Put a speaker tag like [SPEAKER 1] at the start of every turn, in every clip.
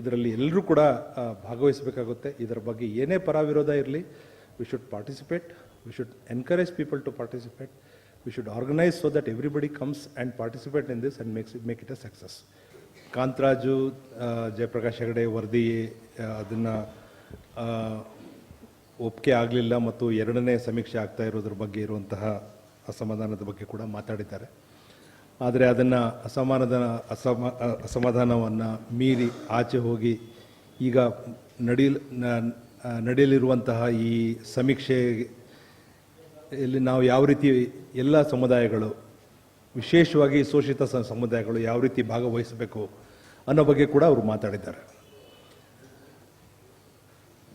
[SPEAKER 1] ಇದರಲ್ಲಿ ಎಲ್ಲರೂ ಕೂಡ ಭಾಗವಹಿಸಬೇಕಾಗುತ್ತೆ. ಇದರ ಬಗ್ಗೆ ಏನೇ ಪರ ವಿರೋಧ ಇರಲಿ we should participate we should encourage people to participate we should organise so that everybody comes and participate in this and makes make it a success Kantharaju Jayaprakash Hegde, ವರದಿ ಅದನ್ನು ಒಪ್ಪಿಗೆ ಆಗಲಿಲ್ಲ ಮತ್ತು ಎರಡನೇ ಸಮೀಕ್ಷೆ ಆಗ್ತಾ ಇರೋದ್ರ ಬಗ್ಗೆ ಇರುವಂತಹ ಅಸಮಾಧಾನದ ಬಗ್ಗೆ ಕೂಡ ಮಾತಾಡಿದ್ದಾರೆ. ಆದರೆ ಅದನ್ನು ಅಸಮಾನಧಾನ ಅಸಮ ಅಸಮಾಧಾನವನ್ನು ಮೀರಿ ಆಚೆ ಹೋಗಿ ಈಗ ನಡೀಲ್ ನಡೆಯಲಿರುವಂತಹ ಈ ಸಮೀಕ್ಷೆ ಇಲ್ಲಿ ನಾವು ಯಾವ ರೀತಿ ಎಲ್ಲ ಸಮುದಾಯಗಳು, ವಿಶೇಷವಾಗಿ ಶೋಷಿತ ಸಮುದಾಯಗಳು ಯಾವ ರೀತಿ ಭಾಗವಹಿಸಬೇಕು ಅನ್ನೋ ಬಗ್ಗೆ ಕೂಡ ಅವರು ಮಾತಾಡಿದ್ದಾರೆ.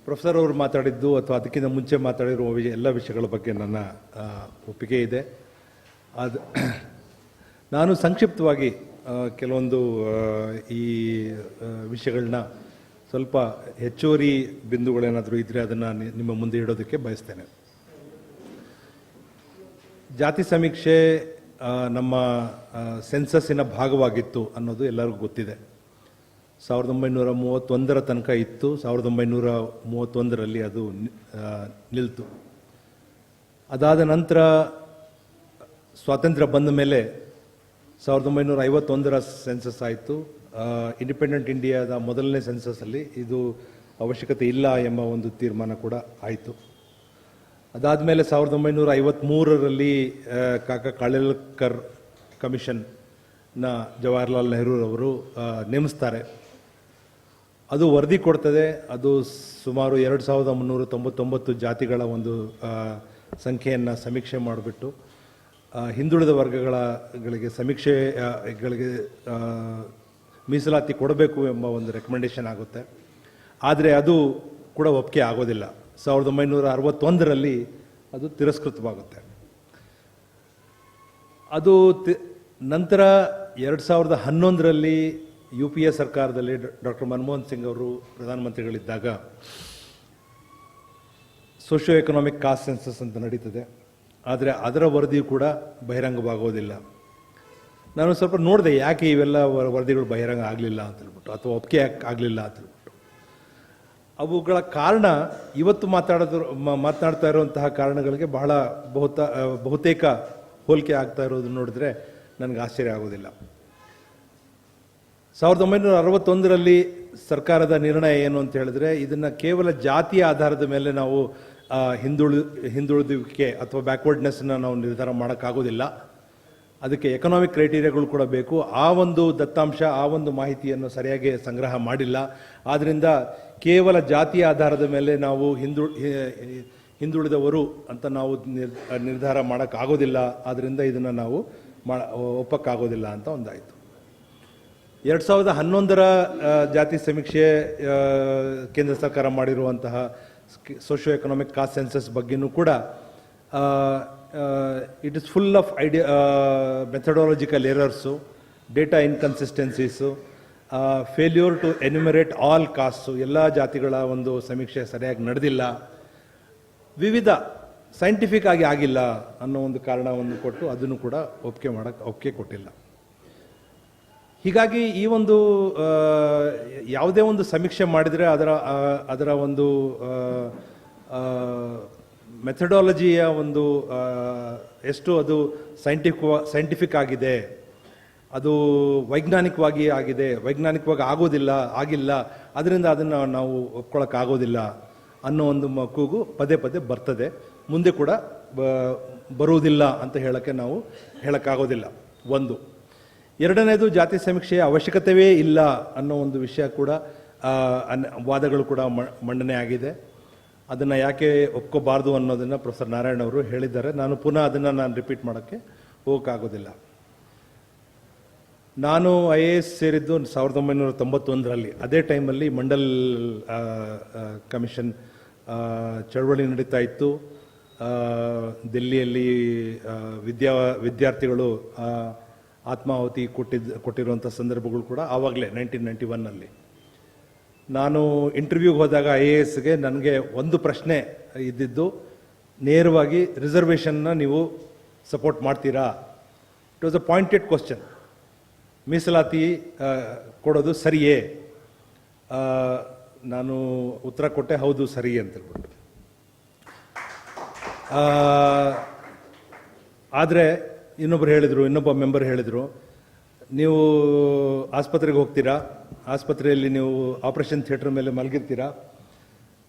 [SPEAKER 1] ಪ್ರೊಫೆಸರ್ ಅವರು ಮಾತಾಡಿದ್ದು ಅಥವಾ ಅದಕ್ಕಿಂತ ಮುಂಚೆ ಮಾತಾಡಿರುವ ಎಲ್ಲ ವಿಷಯಗಳ ಬಗ್ಗೆ ನನ್ನ ಒಪ್ಪಿಗೆ ಇದೆ. ಅದು ನಾನು ಸಂಕ್ಷಿಪ್ತವಾಗಿ ಕೆಲವೊಂದು ಈ ವಿಷಯಗಳನ್ನ ಸ್ವಲ್ಪ ಹೆಚ್ಚುವರಿ ಬಿಂದುಗಳೇನಾದರೂ ಇದ್ದರೆ ಅದನ್ನು ನಿಮ್ಮ ಮುಂದೆ ಇಡೋದಕ್ಕೆ ಬಯಸ್ತೇನೆ. ಜಾತಿ ಸಮೀಕ್ಷೆ ನಮ್ಮ ಸೆನ್ಸಸ್ಸಿನ ಭಾಗವಾಗಿತ್ತು ಅನ್ನೋದು ಎಲ್ಲರಿಗೂ ಗೊತ್ತಿದೆ. ಸಾವಿರದ ಒಂಬೈನೂರ ಮೂವತ್ತೊಂದರ ತನಕ ಇತ್ತು. ಸಾವಿರದ ಒಂಬೈನೂರ ಮೂವತ್ತೊಂದರಲ್ಲಿ ಅದು ನಿಲ್ತು. ಅದಾದ ನಂತರ ಸ್ವಾತಂತ್ರ್ಯ ಬಂದ ಮೇಲೆ ಸಾವಿರದ ಒಂಬೈನೂರ ಐವತ್ತೊಂದರ ಸೆನ್ಸಸ್ ಆಯಿತು ಇಂಡಿಪೆಂಡೆಂಟ್ ಇಂಡಿಯಾದ ಮೊದಲನೇ ಸೆನ್ಸಸ್ಸಲ್ಲಿ ಇದು ಅವಶ್ಯಕತೆ ಇಲ್ಲ ಎಂಬ ಒಂದು ತೀರ್ಮಾನ ಕೂಡ ಆಯಿತು. ಅದಾದಮೇಲೆ ಸಾವಿರದ ಒಂಬೈನೂರ ಐವತ್ತ್ಮೂರರಲ್ಲಿ ಕಾಕ ಕಾಳೆಲ್ಕರ್ ಕಮಿಷನ್ನ ಜವಾಹರ್ಲಾಲ್ ನೆಹರೂರವರು ನೇಮಿಸ್ತಾರೆ. ಅದು ವರದಿ ಕೊಡ್ತದೆ. ಅದು ಸುಮಾರು ಎರಡು ಸಾವಿರದ ಮುನ್ನೂರ ತೊಂಬತ್ತೊಂಬತ್ತು ಜಾತಿಗಳ ಒಂದು ಸಂಖ್ಯೆಯನ್ನು ಸಮೀಕ್ಷೆ ಮಾಡಿಬಿಟ್ಟು ಹಿಂದುಳಿದ ವರ್ಗಗಳಗಳಿಗೆ ಸಮೀಕ್ಷೆಗಳಿಗೆ ಸಮೀಕ್ಷೆ ಗಳಿಗೆ ಮೀಸಲಾತಿ ಕೊಡಬೇಕು ಎಂಬ ಒಂದು ರೆಕಮೆಂಡೇಷನ್ ಆಗುತ್ತೆ. ಆದರೆ ಅದು ಕೂಡ ಒಪ್ಪಿಗೆ ಆಗೋದಿಲ್ಲ. ಸಾವಿರದ ಒಂಬೈನೂರ ಅರವತ್ತೊಂದರಲ್ಲಿ ಅದು ತಿರಸ್ಕೃತವಾಗುತ್ತೆ. ಅದು ತಿ- ನಂತರ ಎರಡು ಸಾವಿರದ ಹನ್ನೊಂದರಲ್ಲಿ ಯು ಪಿ ಎ ಸರ್ಕಾರದಲ್ಲಿ ಡಾಕ್ಟರ್ ಮನಮೋಹನ್ ಸಿಂಗ್ ಅವರು ಪ್ರಧಾನಮಂತ್ರಿಗಳಿದ್ದಾಗ ಸೋಷಿಯೋ ಎಕನಾಮಿಕ್ ಕಾಸ್ಟ್ ಸೆನ್ಸಸ್ ಅಂತ ನಡೀತದೆ. ಆದರೆ ಅದರ ವರದಿ ಕೂಡ ಬಹಿರಂಗವಾಗೋದಿಲ್ಲ. ನಾನು ಸ್ವಲ್ಪ ನೋಡಿದೆ ಯಾಕೆ ಇವೆಲ್ಲ ವರ- ವರದಿಗಳು ಬಹಿರಂಗ ಆಗಲಿಲ್ಲ ಅಂತ ಹೇಳ್ಬಿಟ್ಟು, ಅಥವಾ ಒಪ್ಪಿಗೆ ಆಗಲಿಲ್ಲ ಅಂತ ಹೇಳ್ಬಿಟ್ಟು. ಅವುಗಳ ಕಾರಣ ಇವತ್ತು ಮಾತಾಡೋದ್ರ, ಮ- ಮಾತನಾಡ್ತಾ ಇರುವಂತಹ ಕಾರಣಗಳಿಗೆ ಬಹಳ ಬಹುತ ಬಹುತೇಕ ಹೋಲಿಕೆ ಆಗ್ತಾ ಇರೋದು ನೋಡಿದ್ರೆ ನನಗೆ ಆಶ್ಚರ್ಯ ಆಗೋದಿಲ್ಲ. ಸಾವಿರದ ಒಂಬೈನೂರ ಅರವತ್ತೊಂದರಲ್ಲಿ ಸರ್ಕಾರದ ನಿರ್ಣಯ ಏನು ಅಂತ ಹೇಳಿದ್ರೆ, ಇದನ್ನು ಕೇವಲ ಜಾತಿಯ ಆಧಾರದ ಮೇಲೆ ನಾವು ಹಿಂದುಳಿ ಹಿಂದುಳಿದುವಿಕೆ ಅಥವಾ ಬ್ಯಾಕ್ವರ್ಡ್ನೆಸ್ನ ನಾವು ನಿರ್ಧಾರ ಮಾಡೋಕ್ಕಾಗೋದಿಲ್ಲ. ಅದಕ್ಕೆ ಎಕನಾಮಿಕ್ ಕ್ರೈಟೀರಿಯಾಗಳು ಕೂಡ ಬೇಕು. ಆ ಒಂದು ದತ್ತಾಂಶ, ಆ ಒಂದು ಮಾಹಿತಿಯನ್ನು ಸರಿಯಾಗಿ ಸಂಗ್ರಹ ಮಾಡಿಲ್ಲ. ಆದ್ದರಿಂದ ಕೇವಲ ಜಾತಿಯ ಆಧಾರದ ಮೇಲೆ ನಾವು ಹಿಂದು ಹಿಂದುಳಿದವರು ಅಂತ ನಾವು ನಿರ್- ನಿರ್ಧಾರ ಮಾಡೋಕ್ಕಾಗೋದಿಲ್ಲ. ಆದ್ದರಿಂದ ಇದನ್ನು ನಾವು ಮಾ, ಒಪ್ಪಕ್ಕಾಗೋದಿಲ್ಲ ಅಂತ ಒಂದಾಯಿತು. ಎರಡು ಸಾವಿರದ ಹನ್ನೊಂದರ ಜಾತಿ ಸಮೀಕ್ಷೆ ಕೇಂದ್ರ ಸರ್ಕಾರ ಮಾಡಿರುವಂತಹ ಸೋಷಿಯೋ ಎಕನಾಮಿಕ್ ಕಾಸ್ಟ್ ಸೆನ್ಸಸ್ ಬಗ್ಗೆನೂ ಕೂಡ it is full of idea methodological errors data inconsistencies failure to enumerate all caste ಎಲ್ಲ ಜಾತಿಗಳ ಒಂದು ಸಮೀಕ್ಷೆ ಸರಿಯಾಗಿ ನಡೆದಿಲ್ಲ. ವಿವಿಧ ಸೈಂಟಿಫಿಕ್ ಆಗಿ ಆಗಿಲ್ಲ ಅನ್ನೋ ಒಂದು ಕಾರಣವನ್ನು ಕೊಟ್ಟು ಅದನ್ನು ಕೂಡ ಒಪ್ಪಿಗೆ ಮಾಡಕ್ಕೆ ಒಪ್ಪಿಗೆ ಕೊಟ್ಟಿಲ್ಲ. ಹೀಗಾಗಿ ಈ ಒಂದು ಯಾವುದೇ ಒಂದು ಸಮೀಕ್ಷೆ ಮಾಡಿದರೆ ಅದರ ಅದರ ಒಂದು ಮೆಥಡಾಲಜಿಯ ಒಂದು ಎಷ್ಟು ಅದು ಸೈಂಟಿಫಿಕ್ ಸೈಂಟಿಫಿಕ್ ಆಗಿದೆ, ಅದು ವೈಜ್ಞಾನಿಕವಾಗಿ ಆಗಿದೆ, ವೈಜ್ಞಾನಿಕವಾಗಿ ಆಗೋದಿಲ್ಲ, ಆಗಿಲ್ಲ, ಅದರಿಂದ ಅದನ್ನು ನಾವು ಒಪ್ಕೊಳ್ಳೋಕ್ಕಾಗೋದಿಲ್ಲ ಅನ್ನೋ ಒಂದು ಕೂಗು ಪದೇ ಪದೇ ಬರ್ತದೆ. ಮುಂದೆ ಕೂಡ ಬರುವುದಿಲ್ಲ ಅಂತ ಹೇಳೋಕ್ಕೆ ನಾವು ಹೇಳೋಕ್ಕಾಗೋದಿಲ್ಲ. ಒಂದು. ಎರಡನೇದು ಜಾತಿ ಸಮೀಕ್ಷೆಯ ಅವಶ್ಯಕತೆಯೇ ಇಲ್ಲ ಅನ್ನೋ ಒಂದು ವಿಷಯ ಕೂಡ ವಾದಗಳು ಕೂಡ ಮಂಡನೆ ಆಗಿದೆ. ಅದನ್ನು ಯಾಕೆ ಒಪ್ಕೋಬಾರ್ದು ಅನ್ನೋದನ್ನು ಪ್ರೊಫೆಸರ್ ನಾರಾಯಣ ಅವರು ಹೇಳಿದ್ದಾರೆ. ನಾನು ಪುನಃ ಅದನ್ನು ನಾನು ರಿಪೀಟ್ ಮಾಡೋಕ್ಕೆ ಹೋಗೋಕ್ಕಾಗೋದಿಲ್ಲ. ನಾನು ಐ ಎ ಎಸ್ ಸೇರಿದ್ದು ಸಾವಿರದ ಒಂಬೈನೂರ ತೊಂಬತ್ತೊಂದರಲ್ಲಿ. ಅದೇ ಟೈಮಲ್ಲಿ ಮಂಡಲ್ ಕಮಿಷನ್ ಚಳವಳಿ ನಡೀತಾ ಇತ್ತು. ದಿಲ್ಲಿಯಲ್ಲಿ ವಿದ್ಯಾ, ವಿದ್ಯಾರ್ಥಿಗಳು ಆತ್ಮಾಹುತಿ ಕೊಟ್ಟಿದ್ದ ಕೊಟ್ಟಿರುವಂಥ ಸಂದರ್ಭಗಳು ಕೂಡ ಆವಾಗಲೇ ನೈನ್ಟೀನ್ ನೈಂಟಿ ಒನ್ನಲ್ಲಿ ನಾನು ಇಂಟರ್ವ್ಯೂಗೆ ಹೋದಾಗ ಐ ಎ ಎಸ್ಗೆ ನನಗೆ ಒಂದು ಪ್ರಶ್ನೆ ಇದ್ದಿದ್ದು, ನೇರವಾಗಿ ರಿಸರ್ವೇಷನ್ನ ನೀವು ಸಪೋರ್ಟ್ ಮಾಡ್ತೀರಾ? It was a pointed question ಮೀಸಲಾತಿ ಕೊಡೋದು ಸರಿಯೇ? ನಾನು ಉತ್ತರ ಕೊಟ್ಟೆ, ಹೌದು ಸರಿ ಅಂತ ಹೇಳ್ಬಿಟ್ಟು. ಆದರೆ ಇನ್ನೊಬ್ರು ಹೇಳಿದರು, ಇನ್ನೊಬ್ಬ ಮೆಂಬರ್ ಹೇಳಿದರು, ನೀವು ಆಸ್ಪತ್ರೆಗೆ ಹೋಗ್ತೀರಾ? ಆಸ್ಪತ್ರೆಯಲ್ಲಿ ನೀವು ಆಪರೇಷನ್ ಥಿಯೇಟರ್ ಮೇಲೆ ಮಲಗಿರ್ತೀರಾ?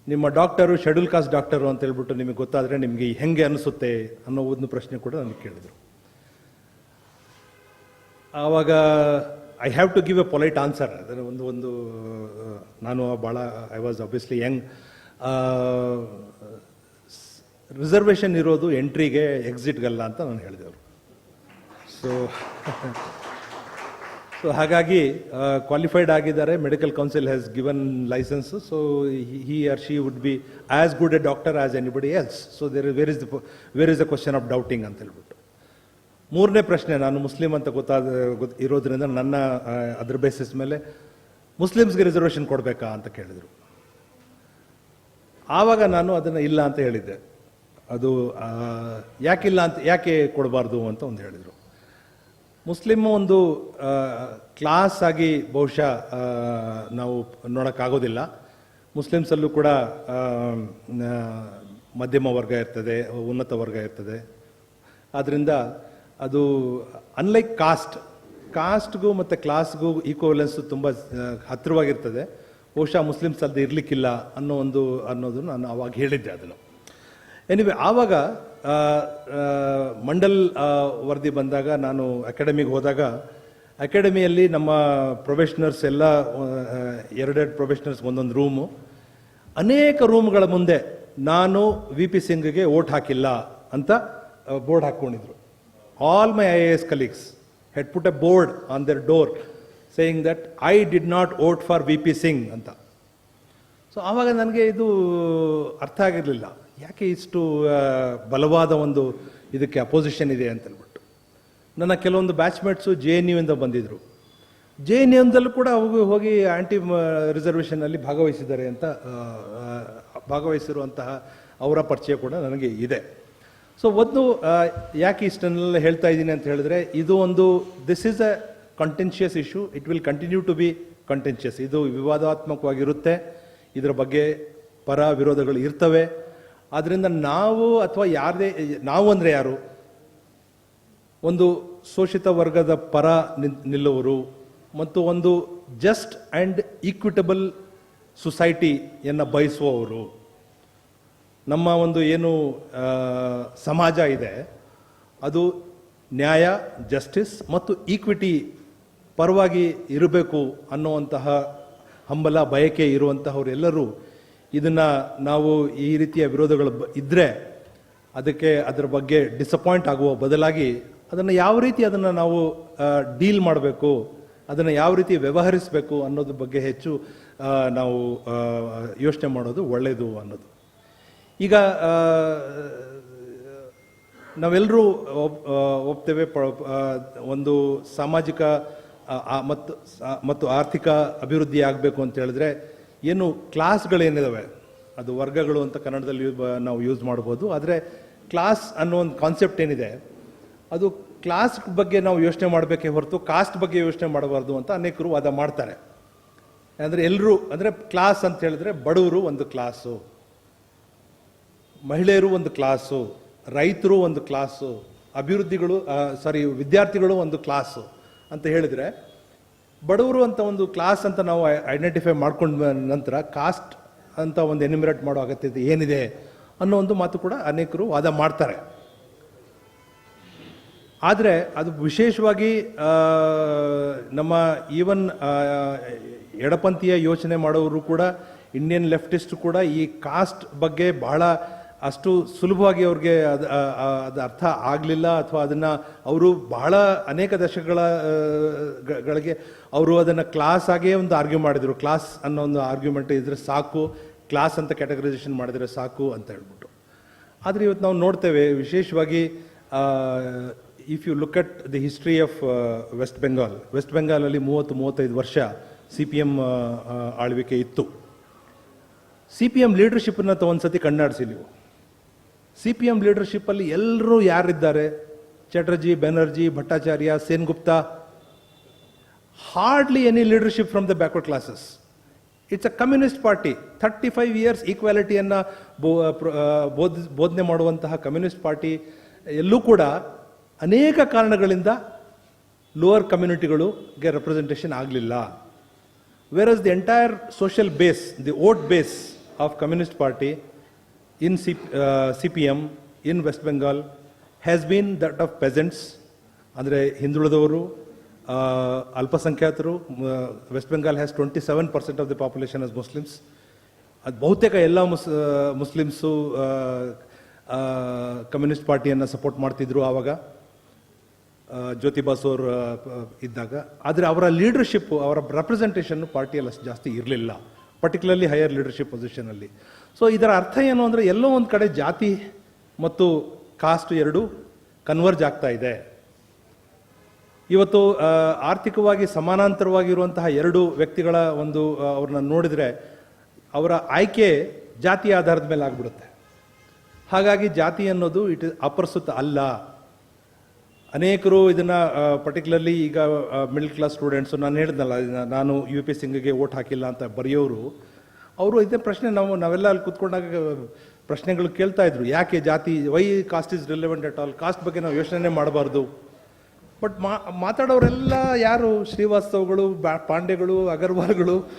[SPEAKER 1] ನಿಮ್ಮ ಡಾಕ್ಟರು ಶೆಡ್ಯೂಲ್ ಕಾಸ್ಟ್ ಡಾಕ್ಟರು ಅಂತ ಹೇಳ್ಬಿಟ್ಟು ನಿಮಗೆ ಗೊತ್ತಾದರೆ ನಿಮಗೆ ಹೆಂಗೆ ಅನಿಸುತ್ತೆ ಅನ್ನೋ ಒಂದು ಪ್ರಶ್ನೆ ಕೂಡ ನನಗೆ ಕೇಳಿದರು. ಆವಾಗ I have to give a polite answer ಅದರ ಒಂದು ಒಂದು ನಾನು ಭಾಳ I was obviously young reservation ಇರೋದು ಎಂಟ್ರಿಗೆ ಎಕ್ಸಿಟ್ಗಲ್ಲ ಅಂತ ನಾನು ಹೇಳಿದೆವರು ಸೊ ಸೊ ಹಾಗಾಗಿ ಕ್ವಾಲಿಫೈಡ್ ಆಗಿದ್ದಾರೆ. Medical council has given licence so he or she would be as good a doctor as anybody else so there where is the where is the question of doubting ಅಂತ ಹೇಳ್ಬಿಟ್ಟು. ಮೂರನೇ ಪ್ರಶ್ನೆ, ನಾನು Muslim ಅಂತ ಗೊತ್ತಾದ, ಗೊತ್- ಇರೋದ್ರಿಂದ ನನ್ನ ಅದ್ರ ಬೇಸಿಸ್ ಮೇಲೆ ಮುಸ್ಲಿಮ್ಸ್ಗೆ ರಿಸರ್ವೇಷನ್ ಕೊಡಬೇಕಾ ಅಂತ ಕೇಳಿದರು. ಆವಾಗ ನಾನು ಅದನ್ನು ಇಲ್ಲ ಅಂತ ಹೇಳಿದ್ದೆ. ಅದು ಯಾಕಿಲ್ಲ ಅಂತ, ಯಾಕೆ ಕೊಡಬಾರ್ದು ಅಂತ ಒಂದು ಹೇಳಿದರು. ಮುಸ್ಲಿಮ್ ಒಂದು ಕ್ಲಾಸ್ ಆಗಿ ಬಹುಶಃ ನಾವು ನೋಡೋಕ್ಕಾಗೋದಿಲ್ಲ. ಮುಸ್ಲಿಮ್ಸಲ್ಲೂ ಕೂಡ ಮಧ್ಯಮ ವರ್ಗ ಇರ್ತದೆ, ಉನ್ನತ ವರ್ಗ ಇರ್ತದೆ. ಆದ್ದರಿಂದ ಅದು ಅನ್ಲೈಕ್ ಕಾಸ್ಟ್ ಕಾಸ್ಟ್ಗೂ ಮತ್ತು ಕ್ಲಾಸ್ಗೂ ಈಕ್ವಲೆನ್ಸ್ ತುಂಬ ಹತ್ತಿರವಾಗಿರ್ತದೆ. ಬಹುಶಃ ಮುಸ್ಲಿಮ್ಸ್ ಅಲ್ಲದೆ ಇರಲಿಕ್ಕಿಲ್ಲ ಅನ್ನೋ ಒಂದು, ಅನ್ನೋದನ್ನು ನಾನು ಅವಾಗ ಹೇಳಿದ್ದೆ ಅದನ್ನು. ಎನಿವೆ ಆವಾಗ ಮಂಡಲ್ ವರದಿ ಬಂದಾಗ ನಾನು ಅಕಾಡೆಮಿಗೆ ಹೋದಾಗ, ಅಕಾಡೆಮಿಯಲ್ಲಿ ನಮ್ಮ ಪ್ರೊಫೆಷ್ನರ್ಸ್ ಎಲ್ಲ ಎರಡೆರಡು ಪ್ರೊಫೆಷ್ನರ್ಸ್ ಒಂದೊಂದು ರೂಮು. ಅನೇಕ ರೂಮ್ಗಳ ಮುಂದೆ ನಾನು ವಿ ಪಿ ಸಿಂಗ್ಗೆ ಓಟ್ ಹಾಕಿಲ್ಲ ಅಂತ board ಹಾಕ್ಕೊಂಡಿದ್ರು. All my I A S colleagues had put a board on their door saying that I did not vote for V P Singh ಅಂತ. ಸೊ ಆವಾಗ ನನಗೆ ಇದು ಅರ್ಥ ಆಗಿರಲಿಲ್ಲ. ಯಾಕೆ ಇಷ್ಟು ಬಲವಾದ ಒಂದು ಇದಕ್ಕೆ ಅಪೋಸಿಷನ್ ಇದೆ ಅಂತ ಹೇಳ್ಬಿಟ್ಟು ನನ್ನ ಕೆಲವೊಂದು ಬ್ಯಾಚ್ಮೇಟ್ಸು ಜೆ ಎನ್ ಯು ಇಂದ ಬಂದಿದ್ದರು ಜೆ ಎನ್ ಯುದಲ್ಲೂ ಕೂಡ ಹೋಗಿ ಹೋಗಿ ಆ್ಯಂಟಿ ರಿಸರ್ವೇಷನಲ್ಲಿ ಭಾಗವಹಿಸಿದ್ದಾರೆ ಅಂತ ಭಾಗವಹಿಸಿರುವಂತಹ ಅವರ ಪರಿಚಯ ಕೂಡ ನನಗೆ ಇದೆ. ಸೊ ಒಂದು ಯಾಕೆ ಇಷ್ಟನ್ನೆಲ್ಲ ಹೇಳ್ತಾ ಇದ್ದೀನಿ ಅಂತ ಹೇಳಿದ್ರೆ, ಇದು ಒಂದು this is a contentious issue it will continue to be contentious ಇದು ವಿವಾದಾತ್ಮಕವಾಗಿರುತ್ತೆ. ಇದರ ಬಗ್ಗೆ ಪರ ವಿರೋಧಗಳು ಇರ್ತವೆ. ಆದ್ದರಿಂದ ನಾವು ಅಥವಾ ಯಾರದೇ, ನಾವು ಅಂದರೆ ಯಾರು? ಒಂದು ಶೋಷಿತ ವರ್ಗದ ಪರ ನಿಲ್ಲುವರು ಮತ್ತು ಒಂದು ಜಸ್ಟ್ ಆ್ಯಂಡ್ ಈಕ್ವಿಟಬಲ್ ಸೊಸೈಟಿಯನ್ನು ಬಯಸುವವರು. ನಮ್ಮ ಒಂದು ಏನು ಸಮಾಜ ಇದೆ, ಅದು ನ್ಯಾಯ ಜಸ್ಟಿಸ್ ಮತ್ತು ಈಕ್ವಿಟಿ ಪರವಾಗಿ ಇರಬೇಕು ಅನ್ನುವಂತಹ ಹಂಬಲ, ಬಯಕೆ ಇರುವಂತಹವರೆಲ್ಲರೂ ಇದನ್ನ ನಾವು ಈ ರೀತಿಯ ವಿರೋಧಗಳು ಇದ್ದರೆ ಅದಕ್ಕೆ ಅದರ ಬಗ್ಗೆ ಡಿಸಪಾಯಿಂಟ್ ಆಗುವ ಬದಲಾಗಿ ಅದನ್ನು ಯಾವ ರೀತಿ ಅದನ್ನು ನಾವು ಡೀಲ್ ಮಾಡಬೇಕು, ಅದನ್ನು ಯಾವ ರೀತಿ ವ್ಯವಹರಿಸಬೇಕು ಅನ್ನೋದ್ರ ಬಗ್ಗೆ ಹೆಚ್ಚು ನಾವು ಯೋಚನೆ ಮಾಡೋದು ಒಳ್ಳೆಯದು ಅನ್ನೋದು. ಈಗ ನಾವೆಲ್ಲರೂ ಒಪ್- ಒಪ್ತೇವೆ ಒಂದು ಸಾಮಾಜಿಕ ಮತ್ತು ಮತ್ತು ಆರ್ಥಿಕ ಅಭಿವೃದ್ಧಿ ಆಗಬೇಕು ಅಂತ ಹೇಳಿದ್ರೆ ಏನು ಕ್ಲಾಸ್ಗಳೇನಿದಾವೆ? ಅದು ವರ್ಗಗಳು ಅಂತ ಕನ್ನಡದಲ್ಲಿ ನಾವು ಯೂಸ್ ಮಾಡ್ಬೋದು. ಆದರೆ ಕ್ಲಾಸ್ ಅನ್ನೋ ಒಂದು ಕಾನ್ಸೆಪ್ಟ್ ಏನಿದೆ? ಅದು ಕ್ಲಾಸ್ ಬಗ್ಗೆ ನಾವು ಯೋಚನೆ ಮಾಡಬೇಕೇ ಹೊರತು ಕಾಸ್ಟ್ ಬಗ್ಗೆ ಯೋಚನೆ ಮಾಡಬಾರ್ದು ಅಂತ ಅನೇಕರು ವಾದ ಮಾಡ್ತಾರೆ. ಅಂದರೆ ಎಲ್ಲರೂ ಅಂದರೆ ಕ್ಲಾಸ್ ಅಂತ ಹೇಳಿದ್ರೆ ಬಡವರು ಒಂದು ಕ್ಲಾಸು, ಮಹಿಳೆಯರು ಒಂದು ಕ್ಲಾಸು, ರೈತರು ಒಂದು ಕ್ಲಾಸು, ಅಭಿವೃದ್ಧಿಗಳು ಸಾರಿ ವಿದ್ಯಾರ್ಥಿಗಳು ಒಂದು ಕ್ಲಾಸು ಅಂತ ಹೇಳಿದರೆ ಬಡವರು ಅಂತ ಒಂದು ಕ್ಲಾಸ್ ಅಂತ ನಾವು ಐಡೆಂಟಿಫೈ ಮಾಡ್ಕೊಂಡ ನಂತರ ಕಾಸ್ಟ್ ಅಂತ ಒಂದು ಎನಿಮಿರೇಟ್ ಮಾಡೋ ಅಗತ್ಯತೆ ಏನಿದೆ ಅನ್ನೋ ಒಂದು ಮಾತು ಕೂಡ ಅನೇಕರು ವಾದ ಮಾಡ್ತಾರೆ. ಆದರೆ ಅದು ವಿಶೇಷವಾಗಿ ನಮ್ಮ ಈವನ್ ಎಡಪಂಥೀಯ ಯೋಚನೆ ಮಾಡೋರು ಕೂಡ ಇಂಡಿಯನ್ ಲೆಫ್ಟಿಸ್ಟ್ ಕೂಡ ಈ ಕಾಸ್ಟ್ ಬಗ್ಗೆ ಬಹಳ ಅಷ್ಟು ಸುಲಭವಾಗಿ ಅವ್ರಿಗೆ ಅದು ಅರ್ಥ ಆಗಲಿಲ್ಲ ಅಥವಾ ಅದನ್ನು ಅವರು ಬಹಳ ಅನೇಕ ದಶಕಗಳ ಗಳಿಗೆ ಅವರು ಅದನ್ನು ಕ್ಲಾಸ್ ಆಗೇ ಒಂದು ಆರ್ಗ್ಯೂ ಮಾಡಿದರು. ಕ್ಲಾಸ್ ಅನ್ನೋ ಒಂದು ಆರ್ಗ್ಯುಮೆಂಟ್ ಇದ್ದರೆ ಸಾಕು ಕ್ಲಾಸ್ ಅಂತ ಕ್ಯಾಟಗರೈಸೇಷನ್ ಮಾಡಿದರೆ ಸಾಕು ಅಂತ ಹೇಳ್ಬಿಟ್ಟು. ಆದರೆ ಇವತ್ತು ನಾವು ನೋಡ್ತೇವೆ, ವಿಶೇಷವಾಗಿ if you look at the history of West Bengal West ಬೆಂಗಾಲಲ್ಲಿ ಮೂವತ್ತು, ಮೂವತ್ತೈದು ವರ್ಷ ಸಿ ಪಿ ಎಂ ಆಳ್ವಿಕೆ ಇತ್ತು. ಸಿ ಪಿ ಎಂ ಲೀಡರ್ಶಿಪ್ನ ಒಂದ್ಸತಿ ಕಣ್ಣಾಡಿಸಿ ನೀವು. ಸಿ ಪಿ ಎಂ ಲೀಡರ್ಶಿಪ್ಪಲ್ಲಿ ಎಲ್ಲರೂ ಯಾರಿದ್ದಾರೆ? Chatterjee, Banerjee, Bhattacharya, Sengupta. Hardly any leadership from the backward classes it's a communist party thirty five years ಈಕ್ವಾಲಿಟಿಯನ್ನು ಬೋಧ ಬೋಧನೆ ಮಾಡುವಂತಹ ಕಮ್ಯುನಿಸ್ಟ್ ಪಾರ್ಟಿ ಎಲ್ಲೂ ಕೂಡ ಅನೇಕ ಕಾರಣಗಳಿಂದ ಲೋವರ್ ಕಮ್ಯುನಿಟಿಗಳಿಗೆ ರೆಪ್ರೆಸೆಂಟೇಷನ್ ಆಗಲಿಲ್ಲ. Whereas the entire social base the vote base of communist Party in C, uh, CPM in West Bengal has been that of peasants, ಅಂದರೆ ಹಿಂದುಳಿದವರು ಅಲ್ಪಸಂಖ್ಯಾತರು West Bengal has twenty seven percent of the population as Muslims ಅದು ಬಹುತೇಕ ಎಲ್ಲ ಮುಸ್ Muslims communist ಪಾರ್ಟಿಯನ್ನು support ಮಾಡ್ತಿದ್ರು ಆವಾಗ. ಜ್ಯೋತಿ ಬಾಸು ಇದ್ದಾಗ. ಆದರೆ ಅವರ ಲೀಡರ್ಶಿಪ್ಪು ಅವರ ರೆಪ್ರೆಸೆಂಟೇಷನ್ನು ಪಾರ್ಟಿಯಲ್ಲಿ ಅಷ್ಟು ಜಾಸ್ತಿ ಇರಲಿಲ್ಲ. ಪರ್ಟಿಕ್ಯುಲರ್ಲಿ ಹೈಯರ್ ಲೀಡರ್ಶಿಪ್ ಪೊಸಿಷನಲ್ಲಿ ಸೊ ಇದರ ಅರ್ಥ ಏನು ಅಂದರೆ ಎಲ್ಲೋ ಒಂದು ಕಡೆ ಜಾತಿ ಮತ್ತು ಕಾಸ್ಟ್ ಎರಡು ಕನ್ವರ್ಜ್ ಆಗ್ತಾ ಇದೆ. ಇವತ್ತು ಆರ್ಥಿಕವಾಗಿ ಸಮಾನಾಂತರವಾಗಿರುವಂತಹ ಎರಡು ವ್ಯಕ್ತಿಗಳ ಒಂದು ಅವ್ರನ್ನ ನೋಡಿದರೆ ಅವರ ಆಯ್ಕೆ ಜಾತಿ ಆಧಾರದ ಮೇಲೆ ಆಗಿಬಿಡುತ್ತೆ. ಹಾಗಾಗಿ ಜಾತಿ ಅನ್ನೋದು ಇಟ್ ಅಪ್ರಸ್ತುತ ಅಲ್ಲ. ಅನೇಕರು ಇದನ್ನ ಪರ್ಟಿಕ್ಯುಲರ್ಲಿ ಈಗ ಮಿಡಲ್ ಕ್ಲಾಸ್ ಸ್ಟೂಡೆಂಟ್ಸು ನಾನು ಹೇಳಿದ್ನಲ್ಲ ನಾನು ಯು ಪಿ ಸಿಂಗ್ಗೆ ಓಟ್ ಹಾಕಿಲ್ಲ ಅಂತ ಬರೆಯೋರು, ಅವರು ಇದೇ ಪ್ರಶ್ನೆ ನಾವು, ನಾವೆಲ್ಲ ಅಲ್ಲಿ ಕೂತ್ಕೊಂಡಾಗ ಪ್ರಶ್ನೆಗಳು ಕೇಳ್ತಾ ಇದ್ರು. ಯಾಕೆ ಜಾತಿ why caste is relevant at all caste ಬಗ್ಗೆ ನಾವು ಯೋಚನೆ ಮಾಡಬಾರ್ದು. ಬಟ್ ಮಾ, ಮಾತಾಡೋರೆಲ್ಲ ಯಾರು? ಶ್ರೀವಾಸ್ತವ್ಗಳು, ಬಾ- ಪಾಂಡೆಗಳು, ಅಗರ್ವಾಲ್ಗಳು?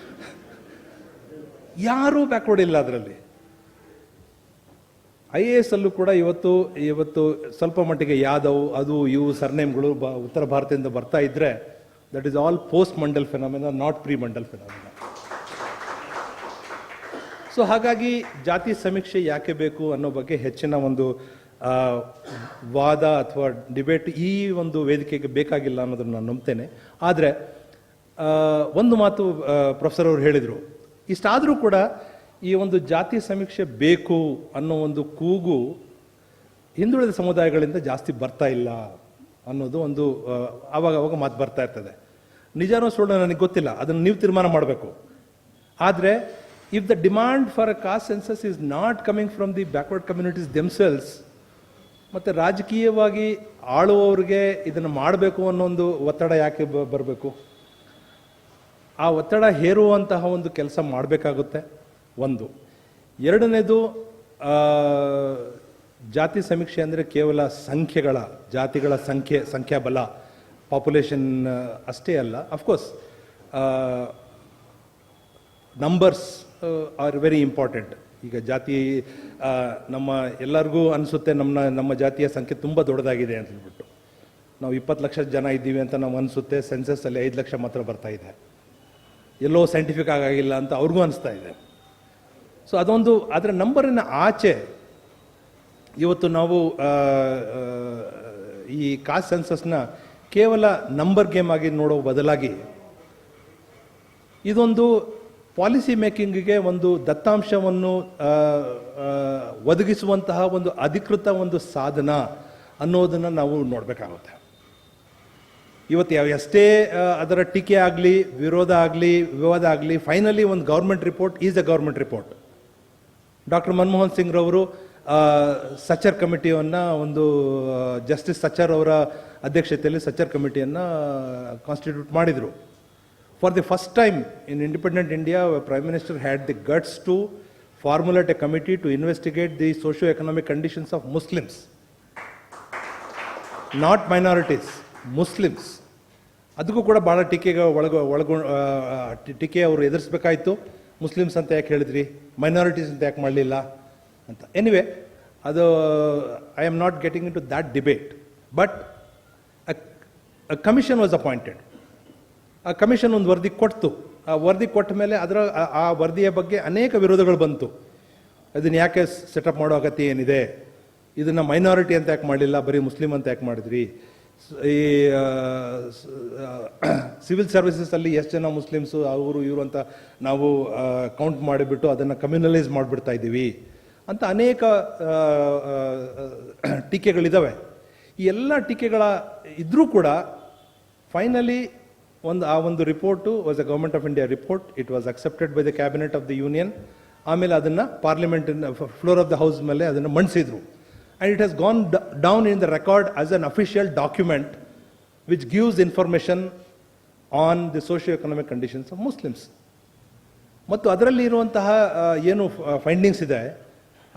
[SPEAKER 1] ಯಾರೂ ಬ್ಯಾಕ್ವರ್ಡ್ ಇಲ್ಲ ಅದರಲ್ಲಿ. ಐ ಎ ಎಸ್ ಅಲ್ಲೂ ಕೂಡ ಇವತ್ತು ಇವತ್ತು ಸ್ವಲ್ಪ ಮಟ್ಟಿಗೆ ಯಾದವ್, ಅದು, ಇವು ಸರ್ನೇಮ್ಗಳು ಬ, ಉತ್ತರ ಭಾರತದಿಂದ ಬರ್ತಾ ಇದ್ರೆ that is all post Mandal phenomena not pre Mandal phenomena so ಹಾಗಾಗಿ ಜಾತಿ ಸಮೀಕ್ಷೆ ಯಾಕೆ ಬೇಕು ಅನ್ನೋ ಬಗ್ಗೆ ಹೆಚ್ಚಿನ ಒಂದು ವಾದ ಅಥವಾ ಡಿಬೇಟ್ ಈ ಒಂದು ವೇದಿಕೆಗೆ ಬೇಕಾಗಿಲ್ಲ ಅನ್ನೋದನ್ನು ನಾನು ನಂಬ್ತೇನೆ. ಆದರೆ ಒಂದು ಮಾತು ಪ್ರೊಫೆಸರ್ ಅವರು ಹೇಳಿದರು. ಇಷ್ಟಾದರೂ ಕೂಡ ಈ ಒಂದು ಜಾತಿ ಸಮೀಕ್ಷೆ ಬೇಕು ಅನ್ನೋ ಒಂದು ಕೂಗು ಹಿಂದುಳಿದ ಸಮುದಾಯಗಳಿಂದ ಜಾಸ್ತಿ ಬರ್ತಾ ಇಲ್ಲ ಅನ್ನೋದು ಒಂದು ಆವಾಗ ಮಾತು ಬರ್ತಾ ಇರ್ತದೆ. ನಿಜಾನೋ ಸುಳ್ಳು ನನಗೆ ಗೊತ್ತಿಲ್ಲ, ಅದನ್ನು ನೀವು ತೀರ್ಮಾನ ಮಾಡಬೇಕು. ಆದರೆ if the demand for a caste census is not coming from the backward communities themselves ಮತ್ತು ರಾಜಕೀಯವಾಗಿ ಆಳುವವರಿಗೆ ಇದನ್ನು ಮಾಡಬೇಕು ಅನ್ನೋ ಒಂದು ಒತ್ತಡ ಯಾಕೆ ಬರಬೇಕು? ಆ ಒತ್ತಡ ಹೇರುವಂತಹ ಒಂದು ಕೆಲಸ ಮಾಡಬೇಕಾಗುತ್ತೆ. ಒಂದು. ಎರಡನೇದು ಜಾತಿ ಸಮೀಕ್ಷೆ ಅಂದರೆ ಕೇವಲ ಸಂಖ್ಯೆಗಳ, ಜಾತಿಗಳ ಸಂಖ್ಯೆ, ಸಂಖ್ಯಾಬಲ ಪಾಪ್ಯುಲೇಷನ್ ಅಷ್ಟೇ ಅಲ್ಲ. Of course numbers are very important ಈಗ ಜಾತಿ ನಮ್ಮ ಎಲ್ಲರಿಗೂ ಅನಿಸುತ್ತೆ ನಮ್ಮ ನಮ್ಮ ಜಾತಿಯ ಸಂಖ್ಯೆ ತುಂಬ ದೊಡ್ಡದಾಗಿದೆ ಅಂತ ಹೇಳ್ಬಿಟ್ಟು. ನಾವು ಇಪ್ಪತ್ತು ಲಕ್ಷ ಜನ ಇದ್ದೀವಿ ಅಂತ ನಾವು ಅನಿಸುತ್ತೆ ಸೆನ್ಸಸ್ಸಲ್ಲಿ ಐದು ಲಕ್ಷ ಮಾತ್ರ ಬರ್ತಾ ಇದೆ. ಎಲ್ಲೋ ಸೈಂಟಿಫಿಕ್ ಆಗಿಲ್ಲ ಅಂತ ಅವ್ರಿಗೂ ಅನಿಸ್ತಾ ಇದೆ. ಸೊ ಅದೊಂದು ಅದರ ನಂಬರಿನ ಆಚೆ ಇವತ್ತು ನಾವು ಈ ಕಾಸ್ಟ್ ಸೆನ್ಸಸ್ನ ಕೇವಲ ನಂಬರ್ ಗೇಮ್ ಆಗಿ ನೋಡೋ ಬದಲಾಗಿ ಇದೊಂದು ಪಾಲಿಸಿ ಮೇಕಿಂಗಿಗೆ ಒಂದು ದತ್ತಾಂಶವನ್ನು ಒದಗಿಸುವಂತಹ ಒಂದು ಅಧಿಕೃತ ಒಂದು ಸಾಧನ ಅನ್ನೋದನ್ನು ನಾವು ನೋಡಬೇಕಾಗುತ್ತೆ. ಇವತ್ತು ಯಾವ ಎಷ್ಟೇ ಅದರ ಟೀಕೆ ಆಗಲಿ, ವಿರೋಧ ಆಗಲಿ, ವಿವಾದ ಆಗಲಿ ಫೈನಲಿ ಒಂದು government report is a government report doctor Manmohan Singh ರವರು ಸಚರ್ ಕಮಿಟಿಯನ್ನು ಒಂದು ಜಸ್ಟಿಸ್ ಸಚರ್ ಅವರ ಅಧ್ಯಕ್ಷತೆಯಲ್ಲಿ ಸಚರ್ ಕಮಿಟಿಯನ್ನು ಕಾನ್ಸ್ಟಿಟ್ಯೂಟ್ ಮಾಡಿದರು. For the first time in independent India prime minister had the guts to formulate a committee to investigate the socio economic conditions of Muslims not minorities Muslims ಅದಕ್ಕೂ ಕೂಡ ಭಾಳ ಟೀಕೆಗೆ ಒಳಗ, ಒಳಗೊ ಟೀಕೆ ಅವರು ಎದುರಿಸ್ಬೇಕಾಯ್ತು. ಮುಸ್ಲಿಮ್ಸ್ ಅಂತ ಯಾಕೆ ಹೇಳಿದ್ರಿ? ಮೈನಾರಿಟೀಸ್ ಅಂತ ಯಾಕೆ ಮಾಡಲಿಲ್ಲ? ಅಂತ. ಎನಿವೆ ಅದು I am not getting in to that debate but commission was appointed ಆ ಕಮಿಷನ್ ಒಂದು ವರದಿ ಕೊಡ್ತು. ಆ ವರದಿ ಕೊಟ್ಟ ಮೇಲೆ ಅದರ, ಆ- ವರದಿಯ ಬಗ್ಗೆ ಅನೇಕ ವಿರೋಧಗಳು ಬಂತು. ಅದನ್ನು ಯಾಕೆ ಸೆಟಪ್ ಮಾಡೋ ಅಗತ್ಯ ಏನಿದೆ? ಇದನ್ನು ಮೈನಾರಿಟಿ ಅಂತ ಯಾಕೆ ಮಾಡಲಿಲ್ಲ? ಬರೀ ಮುಸ್ಲಿಂ ಅಂತ ಯಾಕೆ ಮಾಡಿದ್ರಿ? ಈ ಸಿವಿಲ್ ಸರ್ವಿಸಸಲ್ಲಿ ಎಷ್ಟು ಜನ ಮುಸ್ಲಿಮ್ಸು, ಅವರು, ಇವರು ಅಂತ ನಾವು ಕೌಂಟ್ ಮಾಡಿಬಿಟ್ಟು ಅದನ್ನು ಕಮ್ಯುನಲೈಸ್ ಮಾಡಿಬಿಡ್ತಾ ಇದ್ದೀವಿ ಅಂತ ಅನೇಕ ಟೀಕೆಗಳಿದ್ದಾವೆ ಈ ಎಲ್ಲ ಟೀಕೆಗಳ ಇದ್ದರೂ ಕೂಡ ಫೈನಲಿ ಒಂದು, ಆ ಒಂದು report was a government of India report it was accepted by the cabinet of the union ಆಮೇಲೆ ಅದನ್ನು ಪಾರ್ಲಿಮೆಂಟಿನ ಫ್ಲೋರ್ ಆಫ್ ದ ಹೌಸ್ ಮೇಲೆ ಅದನ್ನು ಮಂಡಿಸಿದ್ರು. And it has gone down in the record as an official document which gives on the socio economic conditions of Muslims ಮತ್ತು ಅದರಲ್ಲಿ ಇರುವಂತಹ ಏನು findings ಇದೆ,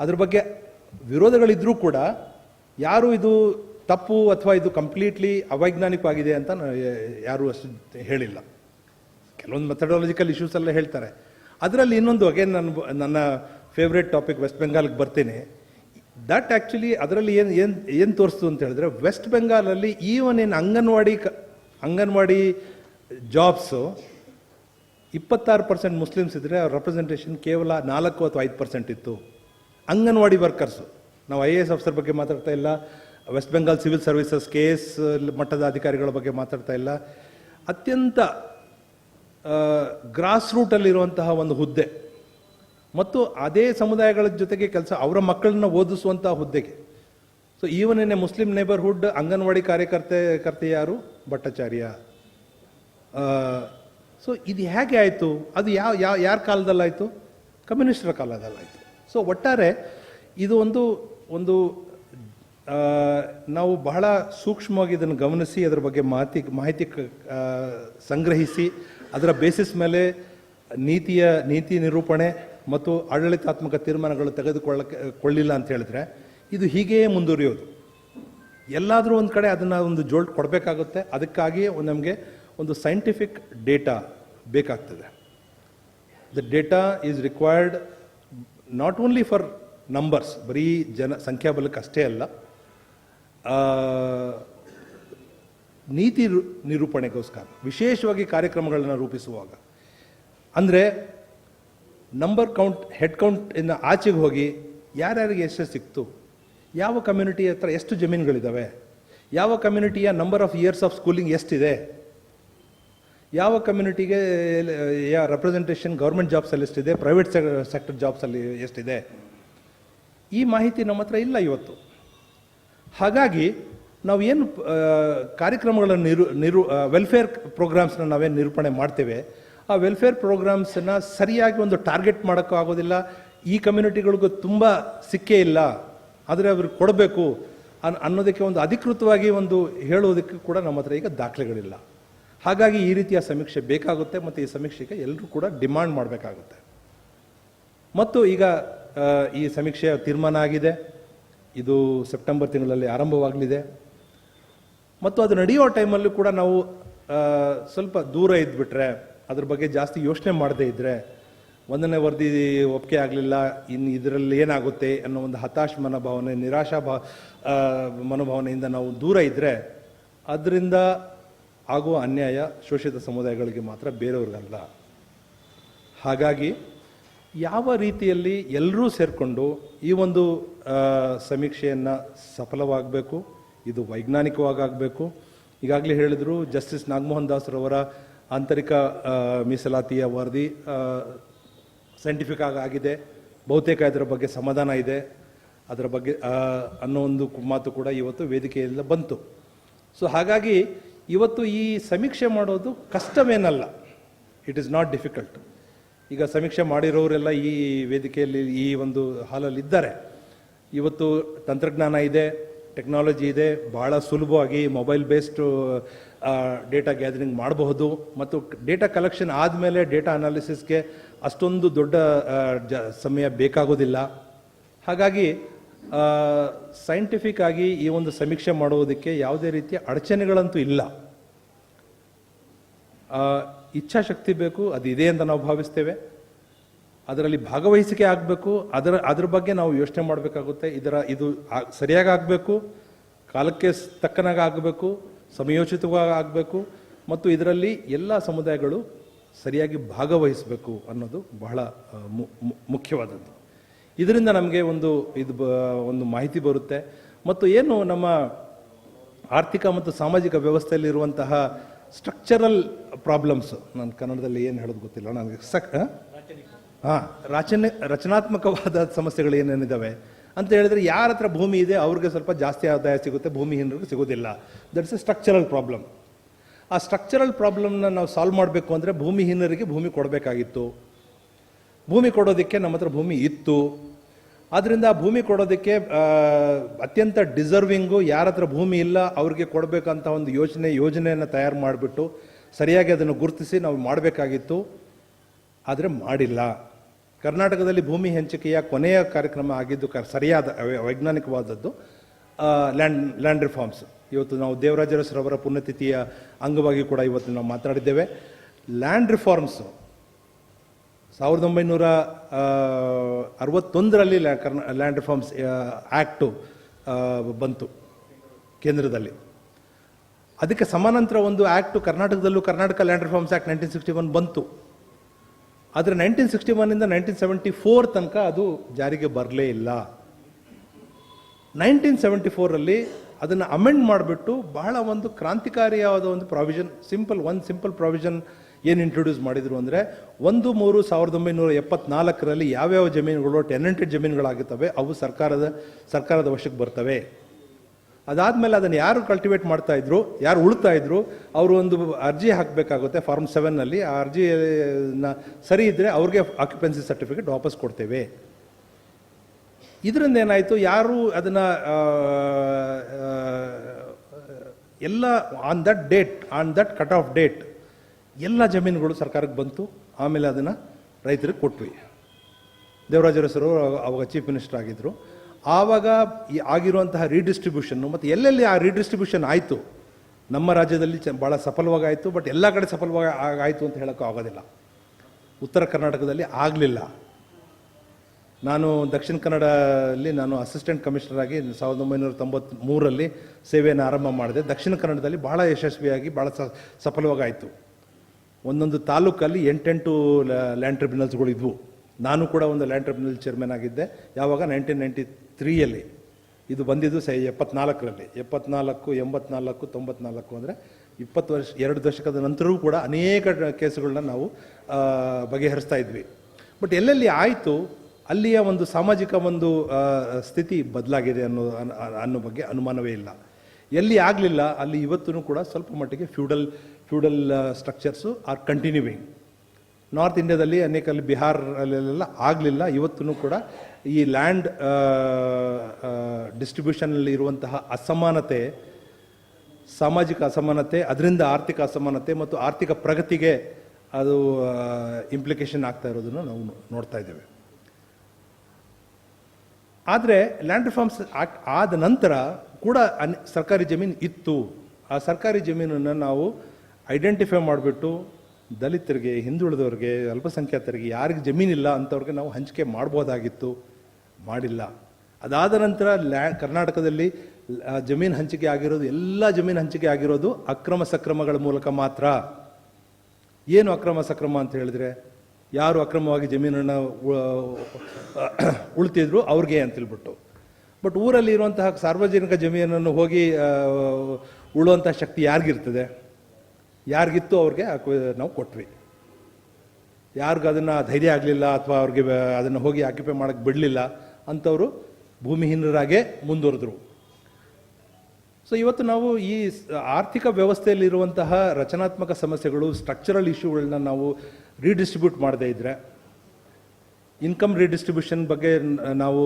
[SPEAKER 1] ಅದ್ರ ಬಗ್ಗೆ ವಿರೋಧಗಳಿದ್ರೂ ಕೂಡ ಯಾರು ಇದು ತಪ್ಪು ಅಥವಾ ಇದು ಕಂಪ್ಲೀಟ್ಲಿ ಅವೈಜ್ಞಾನಿಕವಾಗಿದೆ ಅಂತ ಯಾರು ಅಷ್ಟು ಹೇಳಿಲ್ಲ. ಕೆಲವೊಂದು ಮೆಥಡಾಲಜಿಕಲ್ ಇಶ್ಯೂಸ್ ಎಲ್ಲ ಹೇಳ್ತಾರೆ. ಅದರಲ್ಲಿ ಇನ್ನೊಂದು ಅಗೇನ್ ನನ್ನ ನನ್ನ ಫೇವ್ರೆಟ್ ಟಾಪಿಕ್ ವೆಸ್ಟ್ ಬೆಂಗಾಲ್ಗೆ ಬರ್ತೀನಿ. ದಟ್ ಆ್ಯಕ್ಚುಲಿ ಅದರಲ್ಲಿ ಏನು ಏನು ಏನು ತೋರಿಸ್ತು ಅಂತ ಹೇಳಿದ್ರೆ ವೆಸ್ಟ್ ಬೆಂಗಾಲಲ್ಲಿ ಈವನ್ ಏನು ಅಂಗನವಾಡಿ ಕ, ಅಂಗನವಾಡಿ ಜಾಬ್ಸು ಇಪ್ಪತ್ತಾರು ಪರ್ಸೆಂಟ್ ಮುಸ್ಲಿಮ್ಸ್ ಇದ್ದರೆ ಅವ್ರ ರೆಪ್ರೆಸೆಂಟೇಷನ್ ಕೇವಲ ನಾಲ್ಕು ಅಥವಾ ಐದು ಪರ್ಸೆಂಟ್ ಇತ್ತು. ಅಂಗನವಾಡಿ ವರ್ಕರ್ಸು ನಾವು ಐ ಎ ಎಸ್ ಆಫೀಸರ್ ಬಗ್ಗೆ ಮಾತಾಡ್ತಾ ಇಲ್ಲ. West Bengal civil services K S ಮಟ್ಟದ ಅಧಿಕಾರಿಗಳ ಬಗ್ಗೆ ಮಾತಾಡ್ತಾ ಇಲ್ಲ. ಅತ್ಯಂತ ಗ್ರಾಸ್ ರೂಟಲ್ಲಿರುವಂತಹ ಒಂದು ಹುದ್ದೆ. ಮತ್ತು ಅದೇ ಸಮುದಾಯಗಳ ಜೊತೆಗೆ ಕೆಲಸ ಅವರ ಮಕ್ಕಳನ್ನ ಓದಿಸುವಂಥ ಹುದ್ದೆಗೆ. So even a Muslim neighbourhood anganwadi ಕಾರ್ಯಕರ್ತೆ, ಕರ್ತೆ ಯಾರು? ಭಟ್ಟಾಚಾರ್ಯ. ಸೊ ಇದು ಹೇಗೆ ಆಯಿತು? ಅದು ಯಾವ ಯಾವ, ಯಾರ ಕಾಲದಲ್ಲಾಯಿತು? ಕಮ್ಯುನಿಸ್ಟರ ಕಾಲದಲ್ಲಾಯಿತು. ಸೊ ಒಟ್ಟಾರೆ ಇದು ಒಂದು ಒಂದು ನಾವು ಬಹಳ ಸೂಕ್ಷ್ಮವಾಗಿ ಇದನ್ನು ಗಮನಿಸಿ, ಅದರ ಬಗ್ಗೆ ಮಾಹಿತಿ ಮಾಹಿತಿ ಸಂಗ್ರಹಿಸಿ, ಅದರ ಬೇಸಿಸ್ ಮೇಲೆ ನೀತಿಯ, ನೀತಿ ನಿರೂಪಣೆ ಮತ್ತು ಆಡಳಿತಾತ್ಮಕ ತೀರ್ಮಾನಗಳು ತೆಗೆದುಕೊಳ್ಳಕ್ಕೆ, ಕೊಳ್ಳಿಲ್ಲ ಅಂತ ಹೇಳಿದ್ರೆ ಇದು ಹೀಗೆಯೇ ಮುಂದುವರಿಯೋದು. ಎಲ್ಲಾದರೂ ಒಂದು ಕಡೆ ಅದನ್ನು ಒಂದು ಜೋಲ್ಟ್ ಕೊಡಬೇಕಾಗುತ್ತೆ. ಅದಕ್ಕಾಗಿ ನಮಗೆ ಒಂದು ಸೈಂಟಿಫಿಕ್ ಡೇಟಾ ಬೇಕಾಗ್ತದೆ. The data is required not only for numbers ಬರೀ ಜನ, ಸಂಖ್ಯಾಬಲಕ್ಕೆ ಅಷ್ಟೇ ಅಲ್ಲ ನೀತಿ ನಿರೂಪಣೆಗೋಸ್ಕರ, ವಿಶೇಷವಾಗಿ ಕಾರ್ಯಕ್ರಮಗಳನ್ನು ರೂಪಿಸುವಾಗ. ಅಂದರೆ ನಂಬರ್ ಕೌಂಟ್ ಹೆಡ್ ಕೌಂಟ್ ಇನ್ನು ಆಚೆಗೆ ಹೋಗಿ ಯಾರ್ಯಾರಿಗೆ ಎಷ್ಟು ಸಿಕ್ತು? ಯಾವ ಕಮ್ಯುನಿಟಿ ಹತ್ರ ಎಷ್ಟು ಜಮೀನುಗಳಿದ್ದಾವೆ ಯಾವ ಕಮ್ಯುನಿಟಿಯ number of years of schooling ಎಷ್ಟಿದೆ? ಯಾವ ಕಮ್ಯುನಿಟಿಗೆ ರೆಪ್ರೆಸೆಂಟೇಷನ್ ಗೌರ್ಮೆಂಟ್ ಜಾಬ್ಸಲ್ಲಿ ಎಷ್ಟಿದೆ? ಪ್ರೈವೇಟ್ ಸೆಕ್ಟರ್ ಜಾಬ್ಸಲ್ಲಿ ಎಷ್ಟಿದೆ? ಈ ಮಾಹಿತಿ ನಮ್ಮ ಹತ್ರ ಇಲ್ಲ ಇವತ್ತು. ಹಾಗಾಗಿ ನಾವು ಏನು ಕಾರ್ಯಕ್ರಮಗಳನ್ನು ನಿರು ನಿರು ವೆಲ್ಫೇರ್ ಪ್ರೋಗ್ರಾಮ್ಸ್ನ ನಾವೇನು ನಿರೂಪಣೆ ಮಾಡ್ತೇವೆ? ಆ ವೆಲ್ಫೇರ್ ಪ್ರೋಗ್ರಾಮ್ಸನ್ನು ಸರಿಯಾಗಿ ಒಂದು ಟಾರ್ಗೆಟ್ ಮಾಡೋಕ್ಕೂ ಆಗೋದಿಲ್ಲ. ಈ ಕಮ್ಯುನಿಟಿಗಳಿಗೂ ತುಂಬ ಸಿಕ್ಕೇ ಇಲ್ಲ. ಆದರೆ ಅವ್ರಿಗೆ ಕೊಡಬೇಕು ಅನ್, ಅನ್ನೋದಕ್ಕೆ ಒಂದು ಅಧಿಕೃತವಾಗಿ ಒಂದು ಹೇಳೋದಕ್ಕೆ ಕೂಡ ನಮ್ಮ ಹತ್ರ ಈಗ ದಾಖಲೆಗಳಿಲ್ಲ. ಹಾಗಾಗಿ ಈ ರೀತಿಯ ಸಮೀಕ್ಷೆ ಬೇಕಾಗುತ್ತೆ ಮತ್ತು ಈ ಸಮೀಕ್ಷೆಗೆ ಎಲ್ಲರೂ ಕೂಡ ಡಿಮಾಂಡ್ ಮಾಡಬೇಕಾಗುತ್ತೆ. ಮತ್ತು ಈಗ ಈ ಸಮೀಕ್ಷೆಯ ತೀರ್ಮಾನ ಆಗಿದೆ. ಇದು ಸೆಪ್ಟೆಂಬರ್ ತಿಂಗಳಲ್ಲಿ ಆರಂಭವಾಗಲಿದೆ. ಮತ್ತು ಅದು ನಡೆಯೋ ಟೈಮಲ್ಲೂ ಕೂಡ ನಾವು ಸ್ವಲ್ಪ ದೂರ ಇದ್ಬಿಟ್ರೆ ಅದ್ರ ಬಗ್ಗೆ ಜಾಸ್ತಿ ಯೋಚನೆ ಮಾಡದೇ ಇದ್ದರೆ ಒಂದನೇ ವರದಿ ಒಪ್ಪಿಗೆ ಆಗಲಿಲ್ಲ ಇನ್ನು ಇದರಲ್ಲಿ ಏನಾಗುತ್ತೆ ಅನ್ನೋ ಒಂದು ಹತಾಶ ಮನೋಭಾವನೆ, ನಿರಾಶಾ ಭಾ ಮನೋಭಾವನೆಯಿಂದ ನಾವು ದೂರ ಇದ್ದರೆ ಅದರಿಂದ ಆಗುವ ಅನ್ಯಾಯ ಶೋಷಿತ ಸಮುದಾಯಗಳಿಗೆ ಮಾತ್ರ ಬೇರೆಯವ್ರಿಗಲ್ಲ. ಹಾಗಾಗಿ ಯಾವ ರೀತಿಯಲ್ಲಿ ಎಲ್ಲರೂ ಸೇರಿಕೊಂಡು ಈ ಒಂದು ಸಮೀಕ್ಷೆಯನ್ನು ಸಫಲವಾಗಬೇಕು, ಇದು ವೈಜ್ಞಾನಿಕವಾಗಬೇಕು ಈಗಾಗಲೇ ಹೇಳಿದರು ಜಸ್ಟಿಸ್ ನಾಗಮೋಹನ್ ದಾಸ್ರವರ ಆಂತರಿಕ ಮೀಸಲಾತಿಯ ವರದಿ ಸೈಂಟಿಫಿಕ್ ಆಗಿ ಆಗಿದೆ. ಬಹುತೇಕ ಇದರ ಬಗ್ಗೆ ಸಮಾಧಾನ ಇದೆ. ಅದರ ಬಗ್ಗೆ ಅನ್ನೋ ಒಂದು ಮಾತು ಕೂಡ ಇವತ್ತು ವೇದಿಕೆಯಿಂದ ಬಂತು. ಸೊ ಹಾಗಾಗಿ ಇವತ್ತು ಈ ಸಮೀಕ್ಷೆ ಮಾಡೋದು ಕಷ್ಟವೇನಲ್ಲ. ಇಟ್ ಇಸ್ ನಾಟ್ ಡಿಫಿಕಲ್ಟ್ ಈಗ ಸಮೀಕ್ಷೆ ಮಾಡಿರೋರೆಲ್ಲ ಈ ವೇದಿಕೆಯಲ್ಲಿ ಈ ಒಂದು ಹಾಲಲ್ಲಿ ಇದ್ದಾರೆ. ಇವತ್ತು ತಂತ್ರಜ್ಞಾನ ಇದೆ ಟೆಕ್ನಾಲಜಿ ಇದೆ ಭಾಳ ಸುಲಭವಾಗಿ ಮೊಬೈಲ್ ಬೇಸ್ಡ್ ಡೇಟಾ ಗ್ಯಾದರಿಂಗ್ ಮಾಡಬಹುದು ಮತ್ತು ಡೇಟಾ ಕಲೆಕ್ಷನ್ ಆದಮೇಲೆ ಡೇಟಾ ಅನಾಲಿಸಿಸ್ಗೆ ಅಷ್ಟೊಂದು ದೊಡ್ಡ ಜ, ಸಮಯ ಬೇಕಾಗೋದಿಲ್ಲ. ಹಾಗಾಗಿ ಸೈಂಟಿಫಿಕ್ ಆಗಿ ಈ ಒಂದು ಸಮೀಕ್ಷೆ ಮಾಡುವುದಕ್ಕೆ ಯಾವುದೇ ರೀತಿಯ ಅಡಚಣೆಗಳಂತೂ ಇಲ್ಲ. ಇಚ್ಛಾಶಕ್ತಿ ಬೇಕು, ಅದು ಇದೆ ಅಂತ ನಾವು ಭಾವಿಸ್ತೇವೆ. ಅದರಲ್ಲಿ ಭಾಗವಹಿಸಿಕೆ ಆಗಬೇಕು, ಅದರ, ಅದ್ರ ಬಗ್ಗೆ ನಾವು ಯೋಚನೆ ಮಾಡಬೇಕಾಗುತ್ತೆ. ಇದರ, ಇದು ಸರಿಯಾಗಿ ಆಗಬೇಕು, ಕಾಲಕ್ಕೆ ತಕ್ಕನಾಗಿ ಆಗಬೇಕು. ಸಮಯೋಚಿತವಾಗಿ ಆಗಬೇಕು ಮತ್ತು ಇದರಲ್ಲಿ ಎಲ್ಲ ಸಮುದಾಯಗಳು ಸರಿಯಾಗಿ ಭಾಗವಹಿಸಬೇಕು ಅನ್ನೋದು ಬಹಳ ಮುಖ್ಯವಾದದ್ದು. ಇದರಿಂದ ನಮಗೆ ಒಂದು ಇದು ಬ- ಒಂದು ಮಾಹಿತಿ ಬರುತ್ತೆ. ಮತ್ತು ಏನು ನಮ್ಮ ಆರ್ಥಿಕ ಮತ್ತು ಸಾಮಾಜಿಕ ವ್ಯವಸ್ಥೆಯಲ್ಲಿರುವಂತಹ ಸ್ಟ್ರಕ್ಚರಲ್ ಪ್ರಾಬ್ಲಮ್ಸ್ ನಾನು ಕನ್ನಡದಲ್ಲಿ ಏನು ಹೇಳೋದು ಗೊತ್ತಿಲ್ಲ ನನಗೆ ಸಕ್ ಹಾಂ ರಚನೆ ರಚನಾತ್ಮಕವಾದ ಸಮಸ್ಯೆಗಳು ಏನೇನಿದ್ದಾವೆ? ಅಂತ ಹೇಳಿದ್ರೆ ಯಾರ ಹತ್ರ ಭೂಮಿ ಇದೆ, ಅವ್ರಿಗೆ ಸ್ವಲ್ಪ ಜಾಸ್ತಿ ಆದಾಯ ಸಿಗುತ್ತೆ ಭೂಮಿಹೀನರಿಗೆ ಸಿಗೋದಿಲ್ಲ. ದಟ್ಸ್ ಎ ಸ್ಟ್ರಕ್ಚರಲ್ ಪ್ರಾಬ್ಲಮ್ ಆ ಸ್ಟ್ರಕ್ಚರಲ್ ಪ್ರಾಬ್ಲಮ್ನ ನಾವು ಸಾಲ್ವ್ ಮಾಡಬೇಕು ಅಂದರೆ ಭೂಮಿಹೀನರಿಗೆ ಭೂಮಿ ಕೊಡಬೇಕಾಗಿತ್ತು. ಭೂಮಿ ಕೊಡೋದಕ್ಕೆ ನಮ್ಮ ಹತ್ರ ಭೂಮಿ ಇತ್ತು. ಆದ್ದರಿಂದ ಆ ಭೂಮಿ ಕೊಡೋದಕ್ಕೆ ಅತ್ಯಂತ ಡಿಸರ್ವಿಂಗು ಯಾರ ಹತ್ರ ಭೂಮಿ ಇಲ್ಲ, ಅವ್ರಿಗೆ ಕೊಡಬೇಕಂತ ಒಂದು ಯೋಜನೆ ಯೋಜನೆಯನ್ನು ತಯಾರು ಮಾಡಿಬಿಟ್ಟು ಸರಿಯಾಗಿ ಅದನ್ನು ಗುರುತಿಸಿ ನಾವು ಮಾಡಬೇಕಾಗಿತ್ತು. ಆದರೆ ಮಾಡಿಲ್ಲ. ಕರ್ನಾಟಕದಲ್ಲಿ ಭೂಮಿ ಹಂಚಿಕೆಯ ಕೊನೆಯ ಕಾರ್ಯಕ್ರಮ ಆಗಿದ್ದು ಕ ಸರಿಯಾದ ವೈಜ್ಞಾನಿಕವಾದದ್ದು ಲ್ಯಾಂಡ್ ಲ್ಯಾಂಡ್ ರಿಫಾರ್ಮ್ಸ್. ಇವತ್ತು ನಾವು ದೇವರಾಜ ಅರಸರವರ ಪುಣ್ಯತಿಥಿಯ ಅಂಗವಾಗಿ ಕೂಡ ಇವತ್ತು ನಾವು ಮಾತನಾಡಿದ್ದೇವೆ. ಲ್ಯಾಂಡ್ ರಿಫಾರ್ಮ್ಸ್, ಸಾವಿರದ ಒಂಬೈನೂರ ಅರವತ್ತೊಂದರಲ್ಲಿ ಕರ್ನಾ, ಲ್ಯಾಂಡ್ ರಿಫಾರ್ಮ್ಸ್ ಆ್ಯಕ್ಟು ಬಂತು ಕೇಂದ್ರದಲ್ಲಿ. ಅದಕ್ಕೆ ಸಮಾನಾಂತರ ಒಂದು ಆ್ಯಕ್ಟು ಕರ್ನಾಟಕದಲ್ಲೂ Karnataka land reforms act nineteen sixty one ಬಂತು. ಆದರೆ ನೈನ್ಟೀನ್ ಸಿಕ್ಸ್ಟಿ ಒನ್ನಿಂದ ನೈನ್ಟೀನ್ ಸೆವೆಂಟಿ ಫೋರ್ ತನಕ ಅದು ಜಾರಿಗೆ ಬರಲೇ ಇಲ್ಲ. ನೈನ್ಟೀನ್ ಸೆವೆಂಟಿ ಫೋರಲ್ಲಿ ಅದನ್ನು ಅಮೆಂಡ್ ಮಾಡಿಬಿಟ್ಟು ಬಹಳ ಒಂದು ಕ್ರಾಂತಿಕಾರಿಯಾದ ಒಂದು ಪ್ರಾವಿಷನ್ ಸಿಂಪಲ್ ಒಂದು ಸಿಂಪಲ್ ಪ್ರಾವಿಷನ್ ಏನು ಇಂಟ್ರೊಡ್ಯೂಸ್ ಮಾಡಿದರು ಅಂದರೆ ಒಂದು ಮೂರು ಸಾವಿರದ ಒಂಬೈನೂರ ಎಪ್ಪತ್ನಾಲ್ಕರಲ್ಲಿ ಯಾವ್ಯಾವ ಜಮೀನುಗಳು ಟೆನೆಂಟೆಡ್ ಜಮೀನುಗಳಾಗುತ್ತವೆ ಅವು ಸರ್ಕಾರದ ಸರ್ಕಾರದ ವಶಕ್ಕೆ ಬರ್ತವೆ. ಅದಾದಮೇಲೆ ಅದನ್ನು ಯಾರು ಕಲ್ಟಿವೇಟ್ ಮಾಡ್ತಾ ಇದ್ರು, ಯಾರು ಉಳ್ತಾ ಇದ್ರು, ಅವರು ಒಂದು ಅರ್ಜಿ ಹಾಕಬೇಕಾಗುತ್ತೆ ಫಾರ್ಮ್ ಸೆವೆನ್ನಲ್ಲಿ ಆ ಅರ್ಜಿನ ಸರಿ ಇದ್ದರೆ ಅವ್ರಿಗೆ ಆಕ್ಯುಪೆನ್ಸಿ ಸರ್ಟಿಫಿಕೇಟ್ ವಾಪಸ್ ಕೊಡ್ತೇವೆ. ಇದರಿಂದ ಏನಾಯಿತು, ಯಾರು ಅದನ್ನು ಎಲ್ಲ on that date on that cut off date ಎಲ್ಲ ಜಮೀನುಗಳು ಸರ್ಕಾರಕ್ಕೆ ಬಂತು. ಆಮೇಲೆ ಅದನ್ನು ರೈತರಿಗೆ ಕೊಟ್ವಿ. ದೇವರಾಜರಸರು ಅವಾಗ ಚೀಫ್ ಮಿನಿಸ್ಟರ್ ಆಗಿದ್ದರು ಆವಾಗ ಈ ಆಗಿರುವಂತಹ ರೀಡಿಸ್ಟ್ರಿಬ್ಯೂಷನ್ನು ಮತ್ತು ಎಲ್ಲೆಲ್ಲಿ ಆ ರೀಡಿಸ್ಟ್ರಿಬ್ಯೂಷನ್ ಆಯಿತು? ನಮ್ಮ ರಾಜ್ಯದಲ್ಲಿ ಚ ಭಾಳ ಸಫಲವಾಗಾಯಿತು ಬಟ್ ಎಲ್ಲ ಕಡೆ ಸಫಲವಾಗಿ ಆಗಾಯಿತು ಅಂತ ಹೇಳೋಕ್ಕೂ ಆಗೋದಿಲ್ಲ. ಉತ್ತರ ಕರ್ನಾಟಕದಲ್ಲಿ ಆಗಲಿಲ್ಲ. ನಾನು ದಕ್ಷಿಣ ಕನ್ನಡದಲ್ಲಿ ನಾನು ಅಸಿಸ್ಟೆಂಟ್ ಕಮಿಷನರ್ ಆಗಿ ಸಾವಿರದ ಒಂಬೈನೂರ ತೊಂಬತ್ತ್ಮೂರರಲ್ಲಿ ಸೇವೆಯನ್ನು ಆರಂಭ ಮಾಡಿದೆ. ದಕ್ಷಿಣ ಕನ್ನಡದಲ್ಲಿ ಭಾಳ ಯಶಸ್ವಿಯಾಗಿ ಭಾಳ ಸ, ಸಫಲವಾಗಿ ಆಯಿತು. ಒಂದೊಂದು ತಾಲೂಕಲ್ಲಿ ಎಂಟೆಂಟು ಲ್ಯಾಂಡ್ ಟ್ರಿಬ್ಯುನಲ್ಸ್ಗಳು ಇದ್ವು. ನಾನು ಕೂಡ ಒಂದು ಲ್ಯಾಂಡ್ ಟ್ರಿಬ್ಯುನಲ್ ಚೇರ್ಮನ್ ಆಗಿದ್ದೆ. ಯಾವಾಗ? ನೈನ್ಟೀನ್ ನೈಂಟಿ ತ್ರೀಯಲ್ಲಿ ಇದು ಬಂದಿದ್ದು ಸೈ ಎಪ್ಪತ್ನಾಲ್ಕರಲ್ಲಿ. ಎಪ್ಪತ್ನಾಲ್ಕು, ಎಂಬತ್ನಾಲ್ಕು, ತೊಂಬತ್ನಾಲ್ಕು ಅಂದರೆ ಇಪ್ಪತ್ತು ವರ್ಷ, ಎರಡು ದಶಕದ ನಂತರವೂ ಕೂಡ ಅನೇಕ ಕೇಸುಗಳನ್ನ ನಾವು ಬಗೆಹರಿಸ್ತಾ ಇದ್ವಿ. ಬಟ್ ಎಲ್ಲೆಲ್ಲಿ ಆಯಿತು? ಅಲ್ಲಿಯ ಒಂದು ಸಾಮಾಜಿಕ ಒಂದು ಸ್ಥಿತಿ ಬದಲಾಗಿದೆ ಅನ್ನೋ, ಅನ್- ಅನ್ನೋ ಬಗ್ಗೆ ಅನುಮಾನವೇ ಇಲ್ಲ. ಎಲ್ಲಿ ಆಗಲಿಲ್ಲ, ಅಲ್ಲಿ ಇವತ್ತೂ ಕೂಡ ಸ್ವಲ್ಪ ಮಟ್ಟಿಗೆ feudal feudal structures are continuing. North ಇಂಡಿಯಾದಲ್ಲಿ ಅನೇಕ ಅಲ್ಲಿ ಬಿಹಾರ್ ಅಲ್ಲೆಲ್ಲ ಆಗಲಿಲ್ಲ. ಇವತ್ತೂ ಕೂಡ ಈ ಲ್ಯಾಂಡ್ ಡಿಸ್ಟ್ರಿಬ್ಯೂಷನಲ್ಲಿ ಇರುವಂತಹ ಅಸಮಾನತೆ, ಸಾಮಾಜಿಕ ಅಸಮಾನತೆ, ಅದರಿಂದ ಆರ್ಥಿಕ ಅಸಮಾನತೆ ಮತ್ತು ಆರ್ಥಿಕ ಪ್ರಗತಿಗೆ ಅದು ಇಂಪ್ಲಿಕೇಶನ್ ಆಗ್ತಾ ಇರೋದನ್ನು ನಾವು ನೋಡ್ತಾ ಇದ್ದೇವೆ. ಆದರೆ ಲ್ಯಾಂಡ್ ರಿಫಾರ್ಮ್ಸ್ ಆದ ನಂತರ ಕೂಡ ಸರ್ಕಾರಿ ಜಮೀನು ಇತ್ತು. ಆ ಸರ್ಕಾರಿ ಜಮೀನನ್ನು ನಾವು ಐಡೆಂಟಿಫೈ ಮಾಡಿಬಿಟ್ಟು ದಲಿತರಿಗೆ, ಹಿಂದುಳಿದವ್ರಿಗೆ, ಅಲ್ಪಸಂಖ್ಯಾತರಿಗೆ ಯಾರಿಗೆ ಜಮೀನಿಲ್ಲ ಅಂಥವ್ರಿಗೆ ನಾವು ಹಂಚಿಕೆ ಮಾಡ್ಬೋದಾಗಿತ್ತು, ಮಾಡಿಲ್ಲ. ಅದಾದ ನಂತರ ಲ್ಯಾ, ಕರ್ನಾಟಕದಲ್ಲಿ ಜಮೀನು ಹಂಚಿಕೆ ಆಗಿರೋದು, ಎಲ್ಲ ಜಮೀನು ಹಂಚಿಕೆ ಆಗಿರೋದು ಅಕ್ರಮ ಸಕ್ರಮಗಳ ಮೂಲಕ ಮಾತ್ರ. ಏನು ಅಕ್ರಮ ಸಕ್ರಮ ಅಂತ ಹೇಳಿದ್ರೆ, ಯಾರು ಅಕ್ರಮವಾಗಿ ಜಮೀನನ್ನು ಉಳ್ತಿದ್ರು ಅವ್ರಿಗೆ ಅಂತ ಹೇಳ್ಬಿಟ್ಟು. ಬಟ್ ಊರಲ್ಲಿ ಇರುವಂತಹ ಸಾರ್ವಜನಿಕ ಜಮೀನನ್ನು ಹೋಗಿ ಉಳುವಂತಹ ಶಕ್ತಿ ಯಾರಿಗಿರ್ತದೆ? ಯಾರಿಗಿತ್ತು ಅವ್ರಿಗೆ ನಾವು ಕೊಟ್ವಿ. ಯಾರಿಗೂ ಅದನ್ನು ಧೈರ್ಯ ಆಗಲಿಲ್ಲ ಅಥವಾ ಅವ್ರಿಗೆ ಅದನ್ನು ಹೋಗಿ ಆಕ್ಯುಪೈ ಮಾಡೋಕ್ಕೆ ಬಿಡಲಿಲ್ಲ ಅಂಥವರು ಭೂಮಿಹೀನರಾಗೇ ಮುಂದುವರೆದ್ರು. ಸೊ ಇವತ್ತು ನಾವು ಈ ಆರ್ಥಿಕ ವ್ಯವಸ್ಥೆಯಲ್ಲಿರುವಂತಹ ರಚನಾತ್ಮಕ ಸಮಸ್ಯೆಗಳು ಸ್ಟ್ರಕ್ಚರಲ್ ಇಶ್ಯೂಗಳನ್ನ ನಾವು ರೀಡಿಸ್ಟ್ರಿಬ್ಯೂಟ್ ಮಾಡದೇ ಇದ್ದರೆ ಇನ್ಕಮ್ ರೀಡಿಸ್ಟ್ರಿಬ್ಯೂಷನ್ ಬಗ್ಗೆ ನಾವು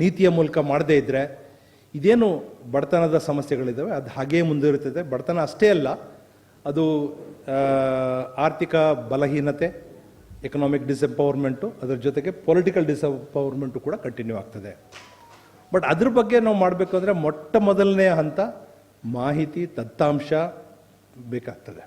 [SPEAKER 1] ನೀತಿಯ ಮೂಲಕ ಮಾಡದೇ ಇದ್ದರೆ ಇದೇನು ಬಡತನದ ಸಮಸ್ಯೆಗಳಿದ್ದಾವೆ? ಅದು ಹಾಗೇ ಮುಂದುವರಿತದೆ. ಬಡತನ ಅಷ್ಟೇ ಅಲ್ಲ, ಅದು ಆರ್ಥಿಕ ಬಲಹೀನತೆ ಎಕನಾಮಿಕ್ ಡಿಸೆಂಪವರ್ಮೆಂಟು ಅದರ ಜೊತೆಗೆ ಪೊಲಿಟಿಕಲ್ ಡಿಸೆಂಪವರ್ಮೆಂಟು ಕೂಡ ಕಂಟಿನ್ಯೂ ಆಗ್ತದೆ. ಬಟ್ ಅದ್ರ ಬಗ್ಗೆ ನಾವು ಮಾಡಬೇಕು ಅಂದರೆ ಮೊಟ್ಟ ಮೊದಲನೇ ಹಂತ ಮಾಹಿತಿ, ದತ್ತಾಂಶ ಬೇಕಾಗ್ತದೆ.